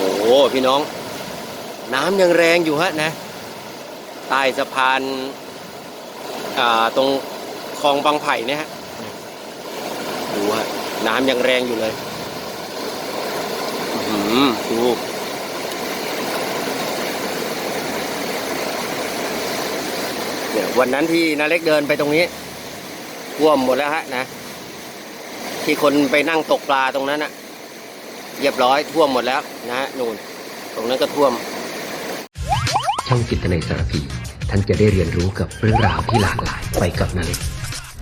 โอ้โหพี่น้อง น้ำยังแรงอยู่ฮะนะใต้สะพานาตรงคลองบางไผ่เนี่ยฮะดูฮะน้ำยังแรงอยู่เลยอื้อหือดูเนี่ยวันนั้นที่นาเล็กเดินไปตรงนี้ท่วมหมดแล้วฮะนะ ที่คนไปนั่งตกปลาตรงนั้นอะ เรียบร้อยท่วมหมดแล้วนะฮะนู่นตรงนั้นก็ท่วม ช่องจิตนยสารพี ท่านจะได้เรียนรู้กับเรื่องราวที่หลากหลายไปกับนาเล็ก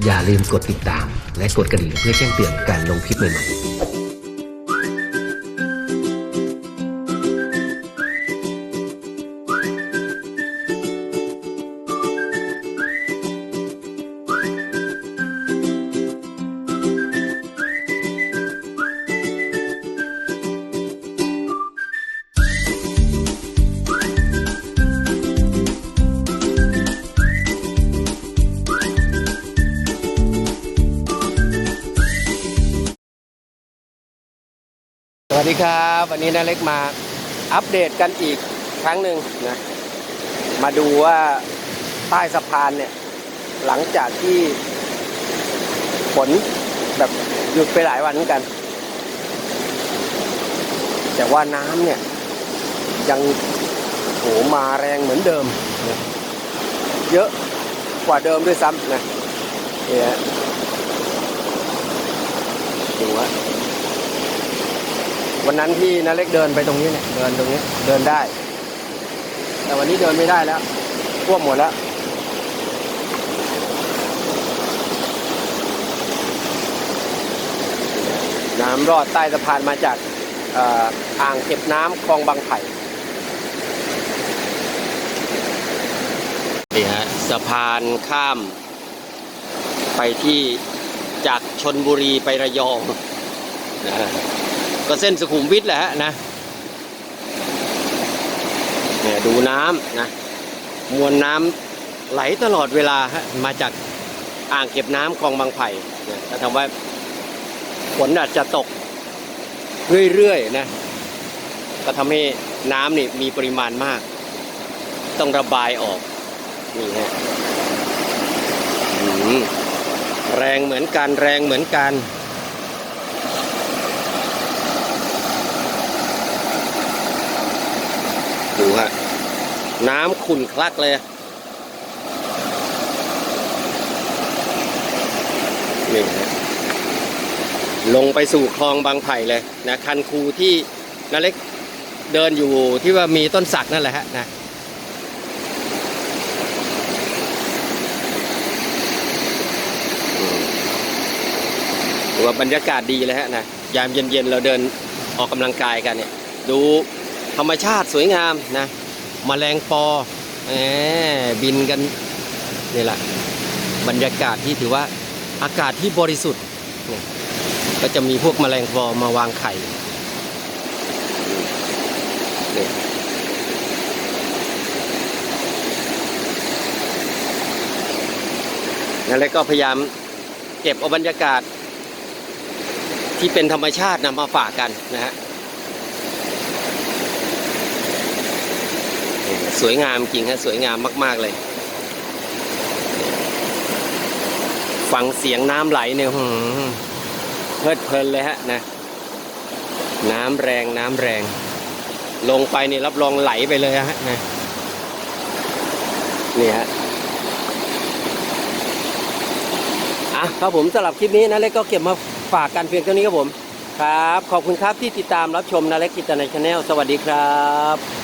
อย่าลืมกดติดตาม และกดกระดิ่งเพื่อแจ้งเตือนการลงคลิปใหม่ๆ วัสดีครับ วันนี้นาเล็กมาอัปเดตกันอีกครั้งหนึ่งนะ มาดูว่าใต้สะพานเนี่ย หลังจากที่ฝนแบบหยุดไปหลายวันเหมือนกัน แต่ว่าน้ำเนี่ย ยังโหมาแรงเหมือนเดิมนะเยอะกว่าเดิมด้วยซ้ำนะเนี่ยดูว่า วันนั้นที่นาเล็กเดินไปตรงนี้เนี่ยเดินตรงนี้เดินได้ แต่วันนี้เดินไม่ได้แล้วท่วมหมดแล้วน้ำรอดใต้สะพานมาจากอ่ออ่างเก็บน้ำคลองบางไผ่นี่ฮะสะพานข้าม ไปที่จากชนบุรีไประยองนะ ก็เส้นสุขุมวิทแหละนะเนี่ยดูน้ำนะมวลน้ำไหลตลอดเวลาฮะมาจากอ่างเก็บน้ำคลองบางไผ่เนี่ยก็ทำว่าฝนอาจจะตกเรื่อยๆนะก็ทำให้น้ำนี่มีปริมาณมาก ต้องระบายออกนี่ฮะแรงเหมือนกันแรงเหมือนกัน ดูฮะ น้ำขุ่นคลักเลยนี่ฮะลงไปสู่คลองบางไผ่เลยนะคันคูที่นาเล็กเดินอยู่ที่ว่ามีต้นสักนั่นแหละฮะนะว่าบรรยากาศดีเลยฮะนะยามเย็นๆเราเดินออกกำลังกายกันเนี่ยดู ธรรมชาติสวยงามนะมแมลงปอแหมบินกันนี่แหละบรรยากาศที่ถือว่าอากาศที่บริสุทธิ์ก็จะมีพวกแมลงปอมาวางไข่นั่นแหละก็พยายามเก็บเอาบรรยากาศที่เป็นธรรมชาตินะมาฝากกันนะฮะ สวยงามจริงฮะสวยงามมาก ๆ เลย ฟังเสียงน้ำไหลเนี่ยเพลิดเพลินเลยฮะนะ น้ำแรงน้ำแรง ลงไปนี่รับรองไหลไปเลยฮะนะนี่ฮะอะครับผมสำหรับคลิปนี้นะเล็กก็เก็บมาฝากกันเพียงเท่านี้ครับผม ครับ ขอบคุณครับที่ติดตามรับชมนะเล็กกิตในชาแนลสวัสดีครับ